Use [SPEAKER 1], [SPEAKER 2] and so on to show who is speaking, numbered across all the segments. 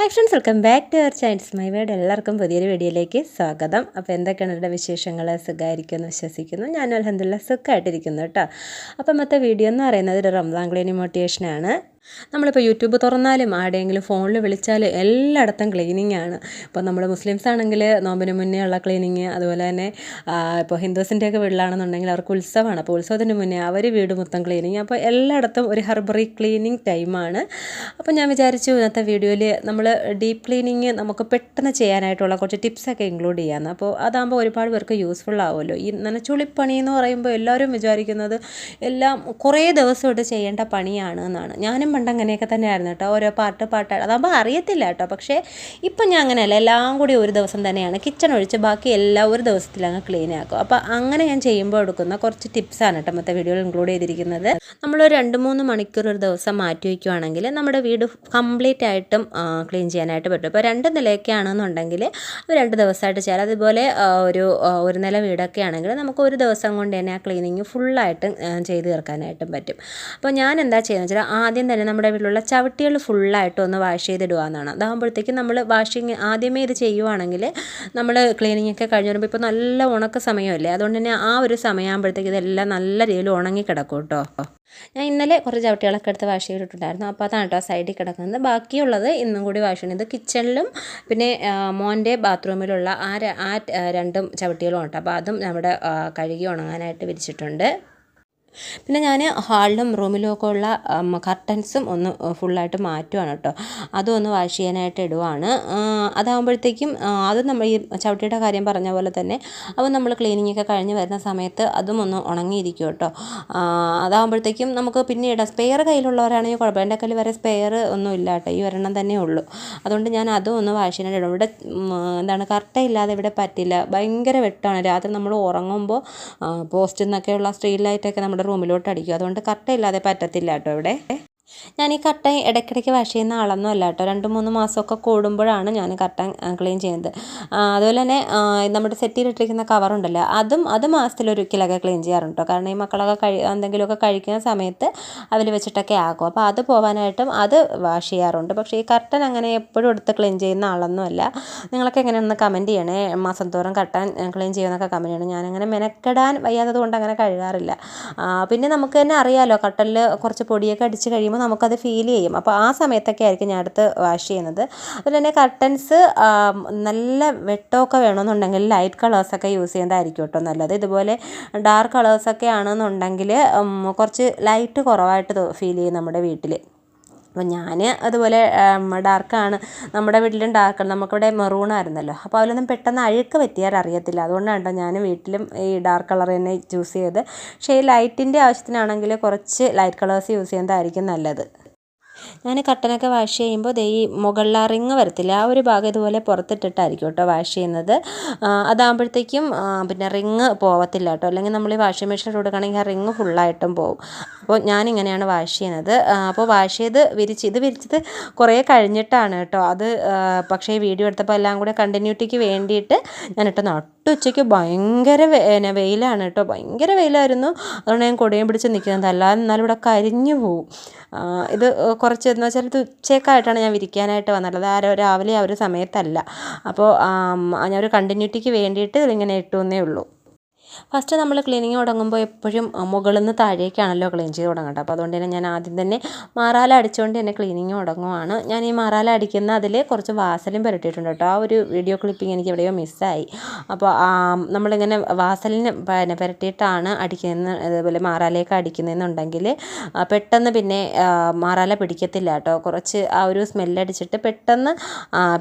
[SPEAKER 1] Hi friends welcome back to our chains my word എല്ലാവർക്കും പുതിയൊരു വീഡിയോയിലേക്ക് സ്വാഗതം. അപ്പോൾ എന്തൊക്കെയാണ് ഇവിടെ വിശേഷങ്ങൾ? സുഖമായിരിക്കുമെന്ന് വിശ്വസിക്കുന്നു. ഞാൻ അലഹദില്ല സുഖമായിട്ടിരിക്കുന്നു കേട്ടോ. അപ്പം ഇന്നത്തെ വീഡിയോ എന്ന് പറയുന്നത് ഒരു റംസാൻ ക്ലീനിങ് മോട്ടിവേഷനാണ് നമ്മളിപ്പോൾ യൂട്യൂബ് തുറന്നാലും ആരുടെയെങ്കിലും ഫോണിൽ വിളിച്ചാലും എല്ലായിടത്തും ക്ലീനിങ് ആണ്. ഇപ്പോൾ നമ്മൾ മുസ്ലിംസ് ആണെങ്കിൽ നോമ്പിന് മുന്നേ ഉള്ള ക്ലീനിങ് അതുപോലെ തന്നെ ഇപ്പോൾ ഹിന്ദുസിന്റെയൊക്കെ വീട്ടിലാണെന്നുണ്ടെങ്കിൽ അവർക്ക് ഉത്സവമാണ്. അപ്പോൾ ഉത്സവത്തിന് മുന്നേ അവർ വീട് മൊത്തം ക്ലീനിങ്. അപ്പോൾ എല്ലായിടത്തും ഒരു ഹെർബറി ക്ലീനിങ് ടൈമാണ്. അപ്പോൾ ഞാൻ വിചാരിച്ചു ഇന്നത്തെ വീഡിയോയിൽ നമ്മൾ ഡീപ്പ് ക്ലീനിങ് നമുക്ക് പെട്ടെന്ന് ചെയ്യാനായിട്ടുള്ള കുറച്ച് ടിപ്സൊക്കെ ഇൻക്ലൂഡ് ചെയ്യാമെന്ന് അപ്പോൾ അതാകുമ്പോൾ ഒരുപാട് പേർക്ക് യൂസ്ഫുൾ ആവുമല്ലോ. ഈ നനച്ചുളിപ്പണി എന്ന് പറയുമ്പോൾ എല്ലാവരും വിചാരിക്കുന്നത് എല്ലാം കുറേ ദിവസം ഇട്ട് ചെയ്യേണ്ട പണിയാണ് എന്നാണ്. ഞാനും പണ്ട് അങ്ങനെയൊക്കെ തന്നെയായിരുന്നു കേട്ടോ. ഓരോ പാട്ട് പാട്ടാണ് അതാകുമ്പോൾ അറിയത്തില്ല കേട്ടോ. പക്ഷേ ഇപ്പം ഞാൻ അങ്ങനെയല്ല. എല്ലാം കൂടി ഒരു ദിവസം തന്നെയാണ്. കിച്ചൺ ഒഴിച്ച് ബാക്കി എല്ലാം ഒരു ദിവസത്തിൽ അങ്ങ് ക്ലീൻ ആക്കും. അപ്പോൾ അങ്ങനെ ഞാൻ ചെയ്യുമ്പോൾ എടുക്കുന്ന കുറച്ച് ടിപ്സാണ് കേട്ടോ മറ്റേ വീഡിയോയിൽ ഇൻക്ലൂഡ് ചെയ്തിരിക്കുന്നത്. നമ്മൾ രണ്ട് മൂന്ന് മണിക്കൂർ ഒരു ദിവസം മാറ്റി വയ്ക്കുവാണെങ്കിൽ നമ്മുടെ വീട് കംപ്ലീറ്റ് ആയിട്ടും ക്ലീൻ ചെയ്യാനായിട്ട് പറ്റും. ഇപ്പോൾ രണ്ട് നിലയൊക്കെ ആണെന്നുണ്ടെങ്കിൽ അത് രണ്ട് ദിവസമായിട്ട് ചെയ്യാം. അതുപോലെ ഒരു ഒരു നില വീടൊക്കെ ആണെങ്കിൽ നമുക്ക് ഒരു ദിവസം കൊണ്ട് തന്നെ ആ ക്ലീനിങ് ഫുള്ളായിട്ട് ചെയ്ത് തീർക്കാനായിട്ടും പറ്റും. അപ്പോൾ ഞാൻ എന്താ ചെയ്യുന്നത് വെച്ചാൽ ആദ്യം തന്നെ നമ്മുടെ വീട്ടിലുള്ള ചവിട്ടികൾ ഫുള്ളായിട്ട് ഒന്ന് വാഷ് ചെയ്തിടുക എന്നാണ് അതാകുമ്പോഴത്തേക്കും നമ്മൾ വാഷിങ് ആദ്യമേ ഇത് ചെയ്യുവാണെങ്കിൽ നമ്മൾ ക്ലീനിങ് ഒക്കെ കഴിഞ്ഞ് വരുമ്പോൾ ഇപ്പോൾ നല്ല ഉണക്ക സമയമല്ലേ? അതുകൊണ്ട് തന്നെ ആ ഒരു സമയമാകുമ്പോഴത്തേക്ക് ഇതെല്ലാം നല്ല രീതിയിൽ ഉണങ്ങി കിടക്കും കേട്ടോ ഞാൻ ഇന്നലെ കുറച്ച് ചവിട്ടികളൊക്കെ എടുത്ത് വാഷ് ചെയ്തിട്ടുണ്ടായിരുന്നു. അപ്പോൾ അതാണ് കേട്ടോ സൈഡിൽ കിടക്കുന്നത്. ബാക്കിയുള്ളത് ഇന്നും കൂടി വാഷ് ഇത് കിച്ചണിലും പിന്നെ മോന്റെ ബാത്റൂമിലുള്ള ആ ആ രണ്ടും ചവിട്ടികളും ഉണ്ട് അപ്പോൾ അതും നമ്മുടെ കഴുകി ഉണങ്ങാനായിട്ട് വിരിച്ചിട്ടുണ്ട്. പിന്നെ ഞാൻ ഹാളിലും റൂമിലും ഒക്കെ ഉള്ള കർട്ടൻസും ഒന്ന് ഫുള്ളായിട്ട് മാറ്റുവാണ് കേട്ടോ. അതും ഒന്ന് വാഷ് ചെയ്യാനായിട്ട് ഇടുവാണ്. അതാകുമ്പോഴത്തേക്കും അതും നമ്മൾ ഈ ചവിട്ടിയുടെ കാര്യം പറഞ്ഞ പോലെ തന്നെ അപ്പോൾ നമ്മൾ ക്ലീനിങ് ഒക്കെ കഴിഞ്ഞ് വരുന്ന സമയത്ത് അതും ഒന്ന് ഉണങ്ങിയിരിക്കും കേട്ടോ. അതാകുമ്പോഴത്തേക്കും നമുക്ക് പിന്നീട് സ്പെയർ കയ്യിലുള്ളവരാണെങ്കിൽ കുഴപ്പമില്ല. എന്റെ കയ്യിൽ വരെ സ്പെയർ ഒന്നും ഇല്ല കേട്ടോ. ഈ ഒരെണ്ണം തന്നെ ഉള്ളൂ. അതുകൊണ്ട് ഞാൻ അതും ഒന്ന് വാഷ് ചെയ്യാനായിട്ട് ഇടും. ഇവിടെ എന്താണ് കറക്റ്റായില്ലാതെ ഇവിടെ പറ്റില്ല. ഭയങ്കര വെട്ടമാണ് രാത്രി നമ്മൾ ഉറങ്ങുമ്പോൾ പോസ്റ്റിൽ നിന്നൊക്കെയുള്ള സ്ട്രീറ്റ് ലൈറ്റൊക്കെ നമ്മുടെ റൂമിലോട്ട് അടിക്കും. അതുകൊണ്ട് കട്ടയില്ലാതെ പറ്റത്തില്ല കേട്ടോ ഇവിടെ. ഞാൻ ഈ കർട്ടൻ ഇടയ്ക്കിടയ്ക്ക് വാഷ് ചെയ്യുന്ന ആളൊന്നും അല്ല കേട്ടോ. രണ്ട് മൂന്ന് മാസമൊക്കെ കൂടുമ്പോഴാണ് ഞാൻ കർട്ടൻ ക്ലീൻ ചെയ്യുന്നത്. അതുപോലെ തന്നെ നമ്മുടെ സെറ്റിയിലിട്ടിരിക്കുന്ന കവറുണ്ടല്ലോ അതും അത് മാസത്തിലൊരിക്കലൊക്കെ ക്ലീൻ ചെയ്യാറുണ്ടോ കേട്ടോ. കാരണം ഈ മക്കളൊക്കെ കഴി എന്തെങ്കിലുമൊക്കെ കഴിക്കുന്ന സമയത്ത് അതിൽ വെച്ചിട്ടൊക്കെ ആകും അപ്പോൾ അത് പോകാനായിട്ടും അത് വാഷ് ചെയ്യാറുണ്ട്. പക്ഷേ ഈ കർട്ടൻ അങ്ങനെ എപ്പോഴും എടുത്ത് ക്ലീൻ ചെയ്യുന്ന ആളൊന്നും അല്ല. നിങ്ങളൊക്കെ എങ്ങനെയൊന്ന് കമന്റ് ചെയ്യണേ. മാസം തോറും കർട്ടൻ ക്ലീൻ ചെയ്യുമെന്നൊക്കെ കമന്റ് ചെയ്യണം. ഞാനങ്ങനെ മെനക്കെടാൻ വയ്യാത്തത് കൊണ്ട് അങ്ങനെ കഴുകാറില്ല. പിന്നെ നമുക്ക് തന്നെ അറിയാമല്ലോ കട്ടലിൽ കുറച്ച് പൊടിയൊക്കെ അടിച്ച് കഴിയുമ്പോൾ നമുക്കത് ഫീൽ ചെയ്യും. അപ്പോൾ ആ സമയത്തൊക്കെ ആയിരിക്കും ഞാൻ അടുത്ത് വാഷ് ചെയ്യുന്നത്. അതുപോലെ തന്നെ കർട്ടൻസ് നല്ല വെട്ടമൊക്കെ വേണമെന്നുണ്ടെങ്കിൽ ലൈറ്റ് കളേഴ്സൊക്കെ യൂസ് ചെയ്യുന്നതായിരിക്കും കേട്ടോ നല്ലത്. ഇതുപോലെ ഡാർക്ക് കളേഴ്സൊക്കെ ആണെന്നുണ്ടെങ്കിൽ കുറച്ച് ലൈറ്റ് കുറവായിട്ട് ഫീൽ ചെയ്യും നമ്മുടെ വീട്ടിൽ അപ്പോൾ ഞാൻ അതുപോലെ ഡാർക്കാണ്. നമ്മുടെ വീട്ടിലും ഡാർക്ക് നമുക്കിവിടെ മെറൂൺ ആയിരുന്നല്ലോ. അപ്പോൾ അതിലൊന്നും പെട്ടെന്ന് അഴുക്ക് പറ്റിയാൽ അറിയത്തില്ല. അതുകൊണ്ടാണ് കേട്ടോ ഞാൻ വീട്ടിലും ഈ ഡാർക്ക് കളർ തന്നെ ചൂസ് ചെയ്തത്. പക്ഷേ ഈ ലൈറ്റിന്റെ ആവശ്യത്തിനാണെങ്കിൽ കുറച്ച് ലൈറ്റ് കളേഴ്സ് യൂസ് ചെയ്യുന്നതായിരിക്കും നല്ലത്. ഞാൻ കട്ടനൊക്കെ വാഷ് ചെയ്യുമ്പോൾ ദേ ഈ മുകളിൽ റിങ് വരത്തില്ല ആ ഒരു ഭാഗം ഇതുപോലെ പുറത്തിട്ടിട്ടായിരിക്കും കേട്ടോ വാഷ് ചെയ്യുന്നത്. അതാകുമ്പോഴത്തേക്കും പിന്നെ റിങ് പോവത്തില്ല കേട്ടോ. അല്ലെങ്കിൽ നമ്മൾ ഈ വാഷിംഗ് മെഷീനിൽ കൊടുക്കുകയാണെങ്കിൽ ആ റിങ് ഫുള്ളായിട്ടും പോകും അപ്പോൾ ഞാനിങ്ങനെയാണ് വാഷ് ചെയ്യുന്നത്. അപ്പോൾ വാഷ് ചെയ്ത് വിരിച്ച് ഇത് വിരിച്ചത് കുറേ കഴിഞ്ഞിട്ടാണ് കേട്ടോ. അത് പക്ഷേ ഈ വീഡിയോ എടുത്തപ്പോൾ എല്ലാം കൂടെ കണ്ടിന്യൂറ്റിക്ക് വേണ്ടിയിട്ട് ഞാനിട്ട് നട്ടുച്ചയ്ക്ക് ഭയങ്കര വേനെ വെയിലാണ് കേട്ടോ. ഭയങ്കര വെയിലായിരുന്നു. അതുകൊണ്ട് ഞാൻ കൊടിയും പിടിച്ച് നിൽക്കുന്നത് അല്ലാതെ എന്നാലും ഇവിടെ കരിഞ്ഞു പോവും. ഇത് കുറച്ച് എന്ന് വെച്ചാൽ ഇത് ഉച്ചയ്ക്കായിട്ടാണ് ഞാൻ വിരിക്കാനായിട്ട് വന്നത്. ആരോ രാവിലെ ആ ഒരു സമയത്തല്ല. അപ്പോൾ ഞാൻ ഒരു കണ്ടിന്യൂറ്റിക്ക് വേണ്ടിയിട്ട് ഇതിങ്ങനെ ഇട്ടു എന്നേ ഉള്ളൂ. ഫസ്റ്റ് നമ്മൾ ക്ലീനിങ് തുടങ്ങുമ്പോൾ എപ്പോഴും മുകളിൽ നിന്ന് താഴേക്കാണല്ലോ ക്ലീൻ ചെയ്ത് തുടങ്ങേണ്ടത്. അപ്പോൾ അതുകൊണ്ട് തന്നെ ഞാൻ ആദ്യം തന്നെ മാറാല അടിച്ചുകൊണ്ട് തന്നെ ക്ലീനിങ് തുടങ്ങുവാണ്. ഞാൻ ഈ മാറാല അടിക്കുന്ന അതിൽ കുറച്ച് വാസലും പുരട്ടിയിട്ടുണ്ട് കേട്ടോ. ആ ഒരു വീഡിയോ ക്ലിപ്പിംഗ് എനിക്ക് എവിടെയോ മിസ്സായി. അപ്പോൾ നമ്മളിങ്ങനെ വാസലിന് പിന്നെ പുരട്ടിയിട്ടാണ് അടിക്കുന്ന അതുപോലെ മാറാലയൊക്കെ അടിക്കുന്നതെന്നുണ്ടെങ്കിൽ പെട്ടെന്ന് പിന്നെ മാറാല പിടിക്കത്തില്ല കേട്ടോ. കുറച്ച് ആ ഒരു സ്മെല്ലടിച്ചിട്ട് പെട്ടെന്ന്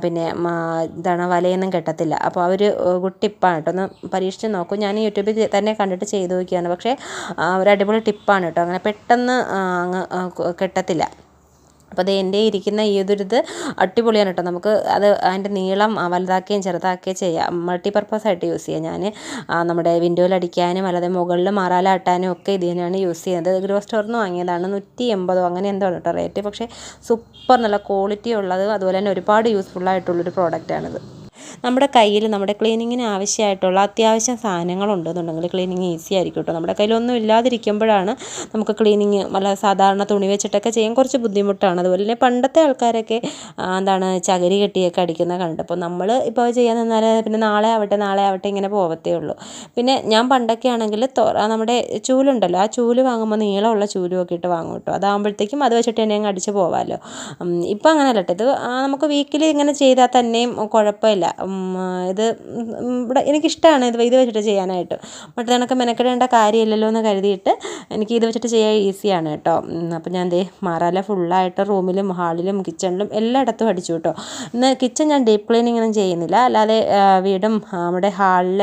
[SPEAKER 1] പിന്നെ എന്താണ് വലയൊന്നും കെട്ടത്തില്ല. അപ്പോൾ ആ ഒരു ഗുഡ് കേട്ടോ. ഒന്ന് പരീക്ഷിച്ച് നോക്കും. ഞാൻ യൂട്യൂബിൽ തന്നെ കണ്ടിട്ട് ചെയ്ത് നോക്കിയാണ്. പക്ഷേ ഒരു അടിപൊളി ടിപ്പാണ് കേട്ടോ. അങ്ങനെ പെട്ടെന്ന് അങ്ങ് കിട്ടത്തില്ല. അപ്പോൾ അത് എന്റെ ഇരിക്കുന്ന ഈ ഒരു ഇത് അടിപൊളിയാണ് കേട്ടോ. നമുക്ക് അത് അതിന്റെ നീളം വലുതാക്കുകയും ചെറുതാക്കുകയും ചെയ്യാം. മൾട്ടി പർപ്പസ് ആയിട്ട് യൂസ് ചെയ്യാം ഞാൻ. നമ്മുടെ വിൻഡോയിൽ അടിക്കാനും അല്ലാതെ മുകളിൽ മാറാലാട്ടാനും ഒക്കെ ഇത് തന്നെയാണ് യൂസ് ചെയ്യുന്നത്. ഗ്രോ സ്റ്റോറിൽ നിന്ന് വാങ്ങിയതാണ് നൂറ്റി എൺപതോ അങ്ങനെ എന്തോ കേട്ടോ റേറ്റ് പക്ഷേ സൂപ്പർ നല്ല ക്വാളിറ്റി ഉള്ളത് അതുപോലെ തന്നെ ഒരുപാട് യൂസ്ഫുൾ ആയിട്ടുള്ളൊരു പ്രോഡക്റ്റാണിത് നമ്മുടെ കയ്യിൽ നമ്മുടെ ക്ലീനിങ്ങിന് ആവശ്യമായിട്ടുള്ള അത്യാവശ്യം സാധനങ്ങളുണ്ടെന്നുണ്ടെങ്കിൽ ക്ലീനിങ് ഈസി ആയിരിക്കും കേട്ടോ. നമ്മുടെ കയ്യിലൊന്നും ഇല്ലാതിരിക്കുമ്പോഴാണ് നമുക്ക് ക്ലീനിങ് വല്ല സാധാരണ തുണി വെച്ചിട്ടൊക്കെ ചെയ്യാൻ കുറച്ച് ബുദ്ധിമുട്ടാണ്. അതുപോലെ തന്നെ പണ്ടത്തെ ആൾക്കാരൊക്കെ എന്താണ് ചകിരി കെട്ടിയൊക്കെ അടിക്കുന്ന കണ്ട്. അപ്പോൾ നമ്മൾ ഇപ്പോൾ ചെയ്യാൻ നിന്നാൽ പിന്നെ നാളെ ആവട്ടെ നാളെ ആവട്ടെ ഇങ്ങനെ പോവത്തേ ഉള്ളൂ. പിന്നെ ഞാൻ പണ്ടൊക്കെ ആണെങ്കിൽ നമ്മുടെ ചൂലുണ്ടല്ലോ ആ ചൂൽ വാങ്ങുമ്പോൾ നീളമുള്ള ചൂലുമൊക്കെ ഇട്ട് വാങ്ങും കേട്ടോ. അതാകുമ്പോഴത്തേക്കും അത് വെച്ചിട്ട് തന്നെ അങ്ങ് അടിച്ച് പോവാമല്ലോ ഇപ്പം അങ്ങനെ കേട്ടോ. ഇത് നമുക്ക് വീക്കിലി ഇങ്ങനെ ചെയ്താൽ തന്നെയും കുഴപ്പമില്ല. ഇത് ഇവിടെ എനിക്കിഷ്ടമാണ് ഇത് ഇത് വെച്ചിട്ട് ചെയ്യാനായിട്ട്. മറ്റേ കണക്ക് മെനക്കെടേണ്ട കാര്യമില്ലല്ലോ എന്ന് കരുതിയിട്ട് എനിക്ക് ഇത് വെച്ചിട്ട് ചെയ്യാൻ ഈസിയാണ് കേട്ടോ. അപ്പം ഞാൻ ദേ മാറാല ഫുള്ളായിട്ട് റൂമിലും ഹാളിലും കിച്ചണിലും എല്ലായിടത്തും അടിച്ചു കേട്ടോ. ഇന്ന് കിച്ചൺ ഞാൻ ഡീപ്പ് ക്ലീനിങ് ഒന്നും ചെയ്യുന്നില്ല. അല്ലാതെ വീടും നമ്മുടെ ഹാളിൽ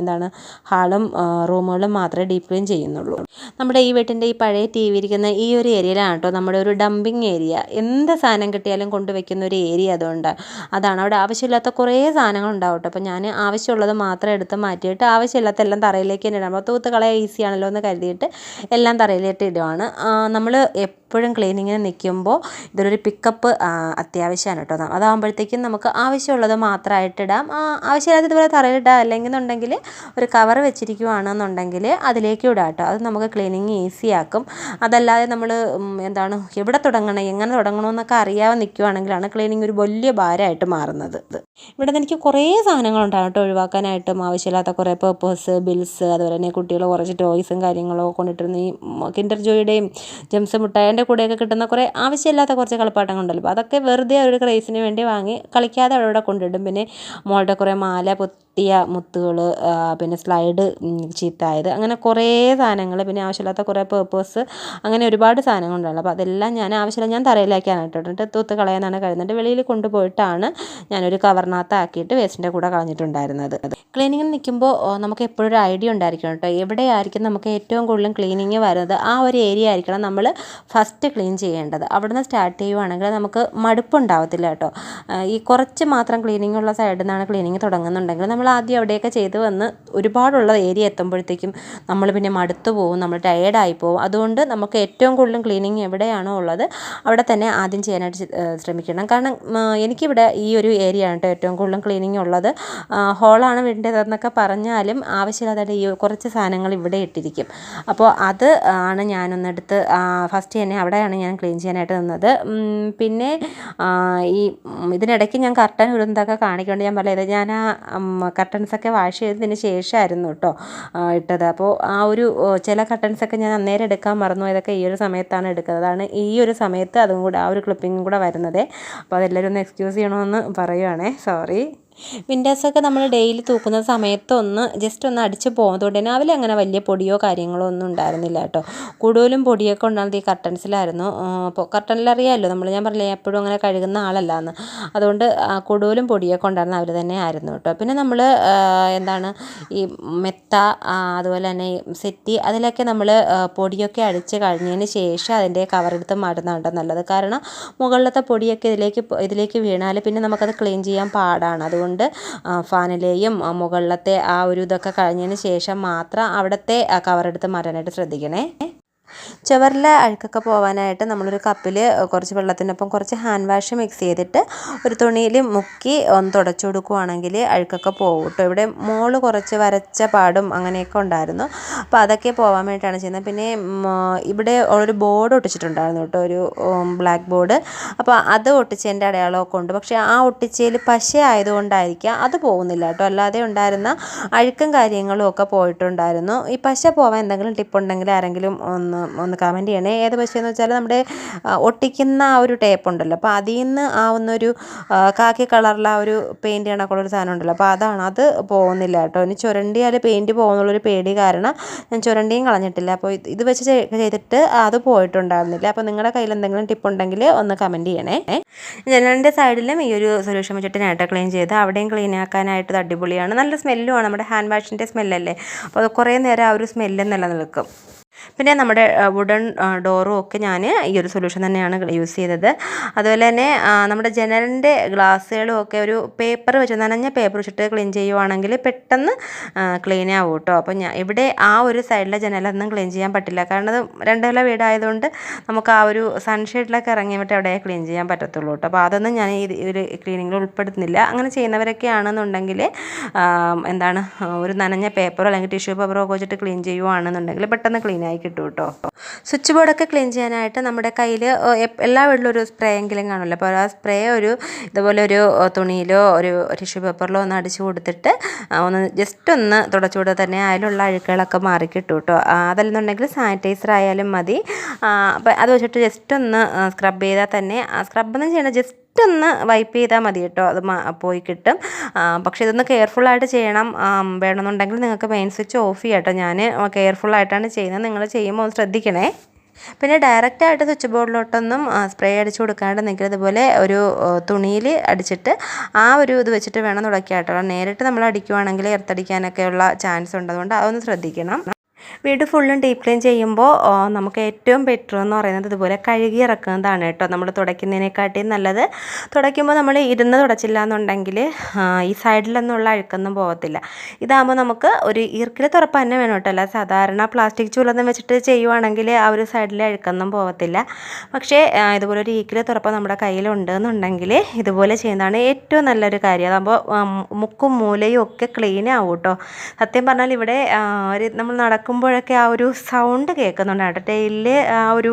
[SPEAKER 1] എന്താണ് ഹാളും റൂമുകളും മാത്രമേ ഡീപ്പ് ക്ലീൻ ചെയ്യുന്നുള്ളൂ. നമ്മുടെ ഈ വീട്ടിന്റെ ഈ പഴയ ടി വി ഇരിക്കുന്ന ഈ ഒരു ഏരിയയിലാണ് കേട്ടോ നമ്മുടെ ഒരു ഡംപിങ് ഏരിയ. എന്ത് സാധനം കിട്ടിയാലും കൊണ്ടുവയ്ക്കുന്ന ഒരു ഏരിയ അതുകൊണ്ട്. അതാണ്. അവിടെ ആവശ്യമില്ലാത്ത കുറേ സാധനങ്ങൾ ഉണ്ടാവും കേട്ടോ അപ്പോൾ ഞാൻ ആവശ്യമുള്ളത് മാത്രം എടുത്ത് മാറ്റിയിട്ട് ആവശ്യമില്ലാത്ത എല്ലാം തറയിലേക്ക് തന്നെ ഇടാം. അപ്പോൾ തൂത്ത് കളയാൻ ഈസി ആണല്ലോ എന്ന് കരുതിയിട്ട് എല്ലാം തറയിലേക്ക് ഇടുവാണ്. നമ്മൾ എപ്പോഴും ക്ലീനിങ്ങിന് നിൽക്കുമ്പോൾ ഇതിലൊരു പിക്കപ്പ് അത്യാവശ്യമാണ് കേട്ടോ. അതാകുമ്പോഴത്തേക്കും നമുക്ക് ആവശ്യമുള്ളത് മാത്രമായിട്ട് ഇടാം. ആ, ആവശ്യമില്ലാത്ത ഇതുപോലെ തറയിലിടാം അല്ലെങ്കിൽ എന്നുണ്ടെങ്കിൽ ഒരു കവർ വെച്ചിരിക്കുവാണെന്നുണ്ടെങ്കിൽ അതിലേക്ക് ഇടാം കേട്ടോ. അത് നമുക്ക് ക്ലീനിങ് ഈസി ആക്കും. അതല്ലാതെ നമ്മൾ എന്താണ് എവിടെ തുടങ്ങണം എങ്ങനെ തുടങ്ങണമെന്നൊക്കെ അറിയാതെ നിൽക്കുവാണെങ്കിലാണ് ക്ലീനിങ് ഒരു വലിയ ഭാരമായിട്ട് മാറുന്നത് ഇവിടെ നിന്ന് എനിക്ക് കുറേ സാധനങ്ങളുണ്ടാകും കേട്ടോ ഒഴിവാക്കാനായിട്ടും ആവശ്യമില്ലാത്ത കുറേ പേപ്പേഴ്സ് ബിൽസ് അതുപോലെ തന്നെ കുട്ടികൾ കുറച്ച് ടോയ്സും കാര്യങ്ങളും കൊണ്ടിട്ടിരുന്ന ഈ കിൻഡർ ജോയുടെയും ജംസ് മുട്ടായന്റെ കൂടെയൊക്കെ കിട്ടുന്ന കുറേ ആവശ്യമില്ലാത്ത കുറച്ച് കളിപ്പാട്ടങ്ങളുണ്ടല്ലോ. അപ്പോൾ അതൊക്കെ വെറുതെ അവരുടെ ക്രൈസിന് വേണ്ടി വാങ്ങി കളിക്കാതെ അവിടെ കൊണ്ടിടും. പിന്നെ മോളുടെ കുറേ മാല പൊട്ടിയ മുത്തുകൾ പിന്നെ സ്ലൈഡ് ചീത്തായത് അങ്ങനെ കുറേ സാധനങ്ങൾ പിന്നെ ആവശ്യമില്ലാത്ത കുറേ പേപ്പേഴ്സ് അങ്ങനെ ഒരുപാട് സാധനങ്ങളുണ്ടല്ലോ അപ്പോൾ അതെല്ലാം ഞാൻ ആവശ്യമില്ല ഞാൻ തറയിലേക്കാണ് ഇട്ടിട്ട് തൂത്ത് കളയാനാണ് കഴിയുന്നത് വെളിയിൽ കൊണ്ടുപോയിട്ടാണ് ഞാനൊരു കവറിനകത്താക്കിയിട്ട് വേസ്റ്റിന്റെ കൂടെ കളഞ്ഞിട്ടുണ്ടായിരുന്നത്. ക്ലീനിങ്ങിന് നിൽക്കുമ്പോൾ നമുക്ക് എപ്പോഴും ഒരു ഐഡിയ ഉണ്ടായിരിക്കണം കേട്ടോ. എവിടെയായിരിക്കും നമുക്ക് ഏറ്റവും കൂടുതലും ക്ലീനിങ് വരുന്നത്? ആ ഒരു ഏരിയ ആയിരിക്കണം നമ്മൾ ഫസ്റ്റ് ക്ലീൻ ചെയ്യേണ്ടത്. അവിടുന്ന് സ്റ്റാർട്ട് ചെയ്യുവാണെങ്കിൽ നമുക്ക് മടുപ്പുണ്ടാവത്തില്ല കേട്ടോ. ഈ കുറച്ച് മാത്രം ക്ലീനിങ് ഉള്ള സൈഡിൽ നിന്നാണ് ക്ലീനിങ് തുടങ്ങുന്നുണ്ടെങ്കിൽ നമ്മൾ ആദ്യം അവിടെയൊക്കെ ചെയ്ത് വന്ന് ഒരുപാടുള്ള ഏരിയ എത്തുമ്പോഴത്തേക്കും നമ്മൾ പിന്നെ മടുത്തു പോകും നമ്മൾ ടയേർഡായി പോകും അതുകൊണ്ട് നമുക്ക് ഏറ്റവും കൂടുതലും ക്ലീനിങ് എവിടെയാണോ ഉള്ളത് അവിടെ തന്നെ ആദ്യം ചെയ്യാനായിട്ട് ശ്രമിക്കണം. കാരണം എനിക്കിവിടെ ഈ ഒരു ഏരിയ ആണ് കേട്ടോ ഏറ്റവും കൂടുതലും ക്ലീനിങ് ഉള്ളത്. ഹോളാണ് വേണ്ടതെന്നൊക്കെ പറഞ്ഞാലും ആവശ്യമില്ലാതെ ഈ കുറച്ച് സാധനങ്ങൾ ഇവിടെ ഇട്ടിരിക്കും. അപ്പോൾ അത് ആണ് ഞാനൊന്നെടുത്ത് ഫസ്റ്റ് തന്നെ അവിടെയാണ് ഞാൻ ക്ലീൻ ചെയ്യാനായിട്ട് നിന്നത്. പിന്നെ ഈ ഇതിനിടയ്ക്ക് ഞാൻ കർട്ടൻ ഉരുന്നതൊക്കെ കാണിക്കൊണ്ട് ഞാൻ പറയുന്നത് ഞാൻ ആ കർട്ടൻസൊക്കെ വാഷ് ചെയ്തതിന് ശേഷമായിരുന്നു കേട്ടോ ഇട്ടത്. അപ്പോൾ ആ ഒരു ചില കർട്ടൻസൊക്കെ ഞാൻ അന്നേരം എടുക്കാൻ മറന്നു ഇതൊക്കെ ഈ ഒരു സമയത്താണ് എടുക്കുന്നത്. അതാണ് ഈ ഒരു സമയത്ത് അതും കൂടെ ആ ഒരു ക്ലിപ്പിങ്ങും കൂടെ വരുന്നത്. അപ്പോൾ അതെല്ലാവരും ഒന്ന് എക്സ്ക്യൂസ് ചെയ്യണമെന്ന് പറയുവാണേ. സോറി വിൻഡോസൊക്കെ നമ്മൾ ഡെയിലി തൂക്കുന്ന സമയത്തൊന്ന് ജസ്റ്റ് ഒന്ന് അടിച്ച് പോകുന്നതുകൊണ്ട് തന്നെ അവൽ അങ്ങനെ വലിയ പൊടിയോ കാര്യങ്ങളോ ഒന്നും ഉണ്ടായിരുന്നില്ല കേട്ടോ. കൂടുതലും പൊടിയൊക്കെ ഉണ്ടാകുന്നത് ഈ കർട്ടൻസിലായിരുന്നു. അപ്പോൾ കർട്ടനിലറിയാമല്ലോ നമ്മൾ ഞാൻ പറഞ്ഞില്ലേ എപ്പോഴും അങ്ങനെ കഴുകുന്ന ആളല്ല എന്ന് അതുകൊണ്ട് കൂടുതലും പൊടിയൊക്കെ ഉണ്ടായിരുന്ന അവർ തന്നെ ആയിരുന്നു കേട്ടോ. പിന്നെ നമ്മൾ എന്താണ് ഈ മെത്ത അതുപോലെ തന്നെ സെറ്റി അതിലൊക്കെ നമ്മൾ പൊടിയൊക്കെ അടിച്ച് കഴിഞ്ഞതിന് ശേഷം അതിന്റെ കവറെടുത്ത് മാറ്റുന്നതാണ് നല്ലത്. കാരണം മുകളിലത്തെ പൊടിയൊക്കെ ഇതിലേക്ക് ഇതിലേക്ക് വീണാൽ പിന്നെ നമുക്കത് ക്ലീൻ ചെയ്യാൻ പാടാണ്. അതുകൊണ്ട് ആ, ഫാനിലെയും മുകളിലത്തെ ആ ഒരു ഇതൊക്കെ കഴിഞ്ഞതിന് ശേഷം മാത്രം അവിടുത്തെ കവറെടുത്ത് മാറ്റാനായിട്ട് ശ്രദ്ധിക്കണേ. ചുവരിലെ അഴുക്കൊക്കെ പോകാനായിട്ട് നമ്മളൊരു കപ്പിൽ കുറച്ച് വെള്ളത്തിനൊപ്പം കുറച്ച് ഹാൻഡ് വാഷ് മിക്സ് ചെയ്തിട്ട് ഒരു തുണിയിൽ മുക്കി ഒന്ന് തുടച്ചു കൊടുക്കുവാണെങ്കിൽ അഴുക്കൊക്കെ പോകും കേട്ടോ ഇവിടെ മോൾ കുറച്ച് വരച്ച പാടും അങ്ങനെയൊക്കെ ഉണ്ടായിരുന്നു. അപ്പോൾ അതൊക്കെ പോകാൻ വേണ്ടിയിട്ടാണ് ചെയ്യുന്നത്. പിന്നെ ഇവിടെ ഒരു ബോർഡ് ഒട്ടിച്ചിട്ടുണ്ടായിരുന്നു കേട്ടോ ഒരു ബ്ലാക്ക് ബോർഡ് അപ്പോൾ അത് ഒട്ടിച്ചതിന്റെ അടയാളമൊക്കെ ഉണ്ട്. പക്ഷേ ആ ഒട്ടിച്ചതിൽ പശ ആയതുകൊണ്ടായിരിക്കാം അത് പോകുന്നില്ല കേട്ടോ അല്ലാതെ ഉണ്ടായിരുന്ന അഴുക്കും കാര്യങ്ങളും ഒക്കെ പോയിട്ടുണ്ടായിരുന്നു. ഈ പശ പോവാൻ എന്തെങ്കിലും ടിപ്പുണ്ടെങ്കിൽ ആരെങ്കിലും ഒന്ന് ഒന്ന് കമന്റ് ചെയ്യണേ. ഏത് പശയെന്ന് വെച്ചാൽ നമ്മുടെ ഒട്ടിക്കുന്ന ആ ഒരു ടേപ്പ് ഉണ്ടല്ലോ. അപ്പോൾ അതിൽ നിന്ന് ആ ഒന്നൊരു കാക്കി കളറിലുള്ള ഒരു പെയിന്റ് കണക്കുള്ളൊരു സാധനം ഉണ്ടല്ലോ. അപ്പോൾ അതാണ് അത് പോകുന്നില്ല കേട്ടോ. ഇനി ചുരണ്ടിയാൽ പെയിന്റ് പോകുന്നുള്ളൊരു പേടി കാരണം ഞാൻ ചുരണ്ടിയും കളഞ്ഞിട്ടില്ല. അപ്പോൾ ഇത് വെച്ച് ചെയ്തിട്ട് അത് പോയിട്ടുണ്ടായിരുന്നില്ല. അപ്പോൾ നിങ്ങളുടെ കയ്യിൽ എന്തെങ്കിലും ടിപ്പ് ഉണ്ടെങ്കിൽ ഒന്ന് കമന്റ് ചെയ്യണേ. ജനലിന്റെ സൈഡിലും ഈ ഒരു സൊല്യൂഷൻ വെച്ചിട്ട് നേട്ട ക്ലീൻ ചെയ്ത് അവിടെയും ക്ലീൻ ആക്കാനായിട്ട് അടിപൊളിയാണ്. നല്ല സ്മെല്ലുമാണ് നമ്മുടെ ഹാൻഡ് വാഷിന്റെ സ്മെല്ലല്ലേ അപ്പോൾ അത് കുറേ നേരം ആ ഒരു സ്മെല്ല് നിലനിൽക്കും പിന്നെ നമ്മുടെ വുഡൺ ഡോറും ഒക്കെ ഞാൻ ഈ ഒരു സൊല്യൂഷൻ തന്നെയാണ് യൂസ് ചെയ്തത്. അതുപോലെ തന്നെ നമ്മുടെ ജനലിന്റെ ഗ്ലാസ്സുകളും ഒക്കെ ഒരു പേപ്പർ വെച്ച് നനഞ്ഞ പേപ്പർ വെച്ചിട്ട് ക്ലീൻ ചെയ്യുവാണെങ്കിൽ പെട്ടെന്ന് ക്ലീൻ ആവും കേട്ടോ അപ്പോൾ ഞാൻ ഇവിടെ ആ ഒരു സൈഡിലെ ജനലൊന്നും ക്ലീൻ ചെയ്യാൻ പറ്റില്ല. കാരണം അത് രണ്ട് നില വീടായതുകൊണ്ട് നമുക്ക് ആ ഒരു സൺഷെയ്ഡിലൊക്കെ ഇറങ്ങി വിട്ട് അവിടെ ക്ലീൻ ചെയ്യാൻ പറ്റത്തുള്ളൂ കേട്ടോ അപ്പോൾ അതൊന്നും ഞാൻ ഈ ഒരു ക്ലീനിങ്ങിൽ ഉൾപ്പെടുത്തുന്നില്ല. അങ്ങനെ ചെയ്യുന്നവരൊക്കെ ആണെന്നുണ്ടെങ്കിൽ എന്താണ് ഒരു നനഞ്ഞ പേപ്പറോ അല്ലെങ്കിൽ ടിഷ്യൂ പേപ്പറോ ഒക്കെ വെച്ചിട്ട് ക്ലീൻ ചെയ്യുവാണെന്നുണ്ടെങ്കിൽ പെട്ടെന്ന് ക്ലീൻ ആയി കിട്ടും കേട്ടോ സ്വിച്ച് ബോർഡൊക്കെ ക്ലീൻ ചെയ്യാനായിട്ട് നമ്മുടെ കയ്യിൽ എല്ലാ വീട്ടിലും ഒരു സ്പ്രേ എങ്കിലും കാണുമല്ലോ. അപ്പോൾ ആ സ്പ്രേ ഒരു ഇതുപോലെ ഒരു തുണിയിലോ ഒരു ടിഷ്യൂ പേപ്പറിലോ ഒന്ന് അടിച്ചു കൊടുത്തിട്ട് ഒന്ന് ജസ്റ്റ് ഒന്ന് തുടച്ചുകൂടെ തന്നെ അതിലുള്ള അഴുക്കുകളൊക്കെ മാറി കിട്ടും അതല്ലെന്നുണ്ടെങ്കിൽ സാനിറ്റൈസർ ആയാലും മതി. അപ്പോൾ അത് വെച്ചിട്ട് ജസ്റ്റ് ഒന്ന് സ്ക്രബ് ചെയ്താൽ തന്നെ സ്ക്രബ് ഒന്നും ചെയ്യണം ജസ്റ്റ് ഒന്ന് വൈപ്പ് ചെയ്താൽ മതി കേട്ടോ. അത് പോയി കിട്ടും. പക്ഷേ ഇതൊന്ന് കെയർഫുള്ളായിട്ട് ചെയ്യണം. വേണമെന്നുണ്ടെങ്കിൽ നിങ്ങൾക്ക് മെയിൻ സ്വിച്ച് ഓഫ് ചെയ്യാം ഞാൻ കെയർഫുള്ളായിട്ടാണ് ചെയ്യുന്നത്. നിങ്ങൾ ചെയ്യുമ്പോൾ ശ്രദ്ധിക്കണേ. പിന്നെ ഡയറക്റ്റായിട്ട് സ്വിച്ച് ബോർഡിലോട്ടൊന്നും സ്പ്രേ അടിച്ചു കൊടുക്കാണ്ട് നിങ്ങൾക്ക് ഇതുപോലെ ഒരു തുണിയിൽ അടിച്ചിട്ട് ആ ഒരു ഇത് വെച്ചിട്ട് വേണം തുടക്കിയാട്ടോ നേരിട്ട് നമ്മൾ അടിക്കുവാണെങ്കിൽ എർത്തടിക്കാനൊക്കെയുള്ള ചാൻസ് ഉണ്ട്. അതുകൊണ്ട് അതൊന്ന് ശ്രദ്ധിക്കണം. വീട് ഫുള്ളും ഡീപ് ക്ലീൻ ചെയ്യുമ്പോൾ നമുക്ക് ഏറ്റവും ബെറ്റർ എന്ന് പറയുന്നത് ഇതുപോലെ കഴുകി ഇറക്കുന്നതാണ് കേട്ടോ. നമ്മൾ തുടയ്ക്കുന്നതിനെക്കാട്ടിയും നല്ലത്. തുടയ്ക്കുമ്പോൾ നമ്മൾ ഇരുന്ന് തുടച്ചില്ല എന്നുണ്ടെങ്കിൽ ഈ സൈഡിലൊന്നുള്ള അഴുക്കൊന്നും പോകത്തില്ല. ഇതാകുമ്പോൾ നമുക്ക് ഒരു ഈർക്കിൽ തുറപ്പ് തന്നെ വേണം കേട്ടോ. സാധാരണ പ്ലാസ്റ്റിക് ചൂലൊന്നും വെച്ചിട്ട് ചെയ്യുവാണെങ്കിൽ ആ ഒരു സൈഡിലെ അഴുക്കൊന്നും പോകത്തില്ല. പക്ഷേ ഇതുപോലെ ഒരു ഈക്കിൽ തുറപ്പ് നമ്മുടെ കയ്യിലുണ്ട് എന്നുണ്ടെങ്കിൽ ഇതുപോലെ ചെയ്യുന്നതാണ് ഏറ്റവും നല്ലൊരു കാര്യം. അതാകുമ്പോൾ മുക്കും മൂലയും ഒക്കെ ക്ലീൻ ആവും കേട്ടോ. സത്യം പറഞ്ഞാൽ ഇവിടെ നമ്മൾ ഒരു നമ്മൾ ആ ഒരു സൗണ്ട് കേൾക്കുന്നുണ്ട്. കേട്ടോ. ആ ഒരു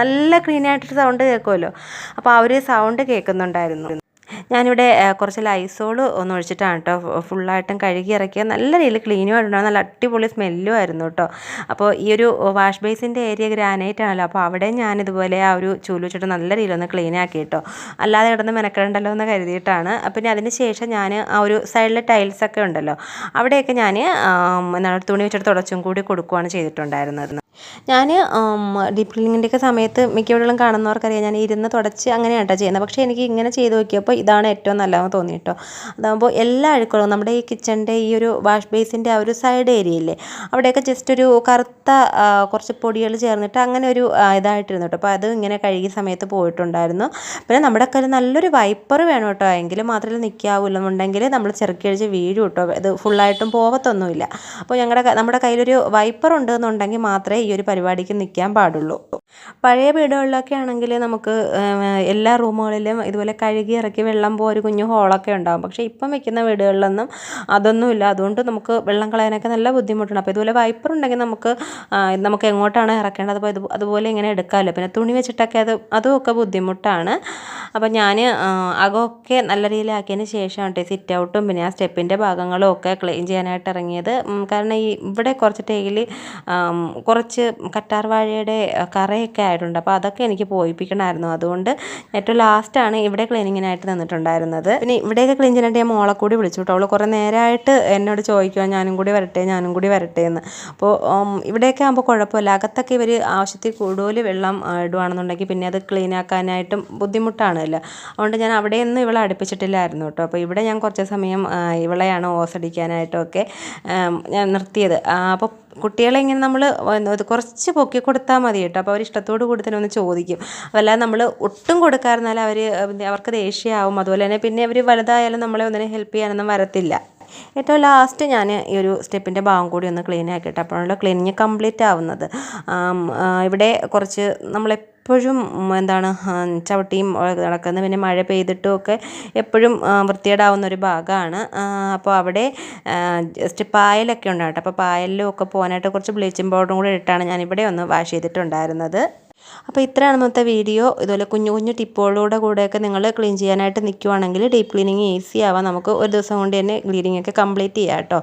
[SPEAKER 1] നല്ല ക്ലീൻ ആയിട്ടൊരു സൗണ്ട് കേൾക്കുമല്ലോ. അപ്പോൾ ആ ഒരു സൗണ്ട് കേൾക്കുന്നുണ്ടായിരുന്നു. ഞാനിവിടെ കുറച്ച് ലൈസോൾ ഒന്ന് ഒഴിച്ചിട്ടാണ് കേട്ടോ. ഫുള്ളായിട്ടും കഴുകി ഇറക്കിയത്. നല്ല രീതിയിൽ ക്ലീനും ആയിട്ടുണ്ട്. നല്ല അടിപൊളി സ്മെല്ലും ആയിരുന്നു കേട്ടോ. അപ്പോൾ ഈ ഒരു വാഷ് ബേസിന്റെ ഏരിയ ഗ്രാനൈറ്റ് ആണല്ലോ. അപ്പോൾ അവിടെ ഞാൻ ഇതുപോലെ ആ ഒരു ചൂൽ വെച്ചിട്ട് നല്ല രീതിയിൽ ഒന്ന് ക്ലീൻ ആക്കി കേട്ടോ. അല്ലാതെ കിടന്ന് മെനക്കണ്ടല്ലോ എന്ന് കരുതിയിട്ടാണ്. പിന്നെ അതിന് ശേഷം ഞാൻ ആ ഒരു സൈഡിലെ ടൈൽസ് ഒക്കെ ഉണ്ടല്ലോ. അവിടെയൊക്കെ ഞാൻ എന്താണ് തുണി വെച്ചിട്ട് തുടച്ചും കൂടി കൊടുക്കുകയാണ് ചെയ്തിട്ടുണ്ടായിരുന്നത്. ഞാൻ ഡീപ് ക്ലീനിങ്ങിന്റെയൊക്കെ സമയത്ത് മിക്കവരും കാണുന്നവർക്കറിയാം. ഞാൻ ഇരുന്ന് തുടച്ച് അങ്ങനെയാണ് കേട്ടോ ചെയ്യുന്നത്. പക്ഷേ എനിക്ക് ഇങ്ങനെ ചെയ്ത് നോക്കിയപ്പോൾ ഇതാണ് ഏറ്റവും നല്ലതെന്ന് തോന്നി കേട്ടോ. അതാകുമ്പോൾ എല്ലാ അഴുക്കുകളും നമ്മുടെ ഈ കിച്ചണിന്റെ ഈ ഒരു വാഷ് ബേസിന്റെ ആ ഒരു സൈഡ് ഏരിയ ഇല്ലേ അവിടെയൊക്കെ ജസ്റ്റ് ഒരു കറുത്ത കുറച്ച് പൊടികൾ ചേർന്നിട്ട് അങ്ങനെ ഒരു ഇതായിട്ടിരുന്നു കേട്ടോ. അപ്പോൾ അത് ഇങ്ങനെ കഴുകിയ സമയത്ത് പോയിട്ടുണ്ടായിരുന്നു. പിന്നെ നമ്മുടെ കയ്യിൽ നല്ലൊരു വൈപ്പർ വേണം കേട്ടോ. എങ്കിൽ മാത്രമേ നിൽക്കാവൂല്ലെന്നുണ്ടെങ്കിൽ നമ്മൾ ചെറുക്കി അഴിച്ച് വീഴും കേട്ടോ. ഇത് ഫുള്ളായിട്ടും പോകത്തൊന്നുമില്ല അപ്പോൾ ഞങ്ങളുടെ നമ്മുടെ കയ്യിലൊരു വൈപ്പർ ഉണ്ട് എന്നുണ്ടെങ്കിൽ മാത്രമേ ഈ ഒരു പരിപാടിക്ക് നിൽക്കാൻ പാടുള്ളൂ. പഴയ വീടുകളിലൊക്കെ ആണെങ്കിൽ നമുക്ക് എല്ലാ റൂമുകളിലും ഇതുപോലെ കഴുകി ഇറക്കി വെള്ളം പോകും ഒരു കുഞ്ഞു ഹോളൊക്കെ ഉണ്ടാകും പക്ഷേ ഇപ്പം വെക്കുന്ന വീടുകളിലൊന്നും അതൊന്നുമില്ല. അതുകൊണ്ട് നമുക്ക് വെള്ളം കളയാനൊക്കെ നല്ല ബുദ്ധിമുട്ടുണ്ട് അപ്പോൾ ഇതുപോലെ വൈപ്പർ ഉണ്ടെങ്കിൽ നമുക്ക് നമുക്ക് എങ്ങോട്ടാണ് ഇറക്കേണ്ടത്? അപ്പോൾ ഇത് അതുപോലെ ഇങ്ങനെ എടുക്കാമല്ലോ. പിന്നെ തുണി വെച്ചിട്ടൊക്കെ അത് അതും ഒക്കെ ബുദ്ധിമുട്ടാണ്. അപ്പോൾ ഞാൻ അകമൊക്കെ നല്ല രീതിയിലാക്കിയതിന് ശേഷം കേട്ടോ സിറ്റ് ഔട്ടും പിന്നെ ആ സ്റ്റെപ്പിന്റെ ഭാഗങ്ങളും ഒക്കെ ക്ലീൻ ചെയ്യാനായിട്ട് ഇറങ്ങിയത്. കാരണം ഈ ഇവിടെ കുറച്ച് ടൈലി കുറച്ച് കറ്റാർ വാഴയുടെ കറയൊക്കെ ആയിട്ടുണ്ട്. അപ്പോൾ അതൊക്കെ എനിക്ക് പോയിപ്പിക്കണമായിരുന്നു. അതുകൊണ്ട് ഏറ്റവും ലാസ്റ്റാണ് ഇവിടെ ക്ലീനിങ്ങിനായിട്ട് നിന്നിട്ടുണ്ടായിരുന്നത് പിന്നെ ഇവിടെയൊക്കെ ക്ലീൻ ചെയ്യാനായിട്ട് ഞാൻ മോളെ കൂടി വിളിച്ചു കേട്ടോ അവൾ കുറേ നേരമായിട്ട് എന്നോട് ചോദിക്കുക ഞാനും കൂടി വരട്ടെ ഞാനും കൂടി വരട്ടെ എന്ന്. അപ്പോൾ ഇവിടെയൊക്കെ ആകുമ്പോൾ കുഴപ്പമില്ല. അകത്തൊക്കെ ഇവർ ആവശ്യത്തിൽ കൂടുതൽ വെള്ളം ഇടുകയാണെന്നുണ്ടെങ്കിൽ പിന്നെ അത് ക്ലീൻ ആക്കാനായിട്ടും ബുദ്ധിമുട്ടാണല്ലോ അതുകൊണ്ട് ഞാൻ അവിടെയൊന്നും ഇവളെ അടുപ്പിച്ചിട്ടില്ലായിരുന്നു കേട്ടോ അപ്പോൾ ഇവിടെ ഞാൻ കുറച്ച് സമയം ഇവളെയാണ് ഓസടിക്കാനായിട്ടൊക്കെ ഞാൻ നിർത്തിയത്. അപ്പോൾ കുട്ടികളെ ഇങ്ങനെ നമ്മൾ കുറച്ച് പൊക്കി കൊടുത്താൽ മതി കേട്ടോ അപ്പോൾ അവർ ഇഷ്ടത്തോട് കൂടി തന്നെ ഒന്ന് ചോദിക്കും. അതല്ലാതെ നമ്മൾ ഒട്ടും കൊടുക്കാതിരുന്നാൽ അവർ അവർക്ക് ദേഷ്യമാവും അതുപോലെ തന്നെ പിന്നെ അവർ വലുതായാലും നമ്മളെ ഒന്നിനും ഹെൽപ്പ് ചെയ്യാനൊന്നും വരത്തില്ല. ഏറ്റവും ലാസ്റ്റ് ഞാൻ ഈ ഒരു സ്റ്റെപ്പിന്റെ ഭാഗം കൂടി ഒന്ന് ക്ലീൻ ആക്കിയിട്ട് അപ്പോഴാണല്ലോ ക്ലീനിങ് കംപ്ലീറ്റ് ആവുന്നത്. ഇവിടെ കുറച്ച് നമ്മളെ എപ്പോഴും എന്താണ് ചവിട്ടിയും നടക്കുന്നത് പിന്നെ മഴ പെയ്തിട്ടും ഒക്കെ എപ്പോഴും വൃത്തികേടാവുന്ന ഒരു ഭാഗമാണ്. അപ്പോൾ അവിടെ ജസ്റ്റ് പായലൊക്കെ ഉണ്ട് കേട്ടോ അപ്പോൾ പായലിലും ഒക്കെ പോകാനായിട്ട് കുറച്ച് ബ്ലീച്ചിങ് പൗഡറും കൂടി ഇട്ടാണ് ഞാനിവിടെ ഒന്ന് വാഷ് ചെയ്തിട്ടുണ്ടായിരുന്നത്. അപ്പോൾ ഇത്രയാണ് ഇന്നത്തെ വീഡിയോ. ഇതുപോലെ കുഞ്ഞു കുഞ്ഞു ടിപ്പുകളുടെ കൂടെയൊക്കെ നിങ്ങൾ ക്ലീൻ ചെയ്യാനായിട്ട് നിൽക്കുവാണെങ്കിൽ ഡീപ്പ് ക്ലീനിങ് ഈസി ആവാം. നമുക്ക് ഒരു ദിവസം കൊണ്ട് തന്നെ ക്ലീനിങ് ഒക്കെ കംപ്ലീറ്റ് ചെയ്യാം കേട്ടോ.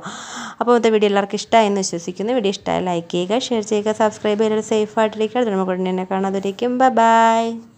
[SPEAKER 1] അപ്പോൾ ഇന്നത്തെ വീഡിയോ എല്ലാവർക്കും ഇഷ്ടമായെന്ന് വിശ്വസിക്കുന്നു. വീഡിയോ ഇഷ്ടമായി ലൈക്ക് ചെയ്യുക ഷെയർ ചെയ്യുക സബ്സ്ക്രൈബ് ചെയ്യുക സേഫ് ആയിട്ടിരിക്കുക. അതിന് നമുക്ക് ഉടനെ തന്നെ കാണാതിരിക്കും. ബൈ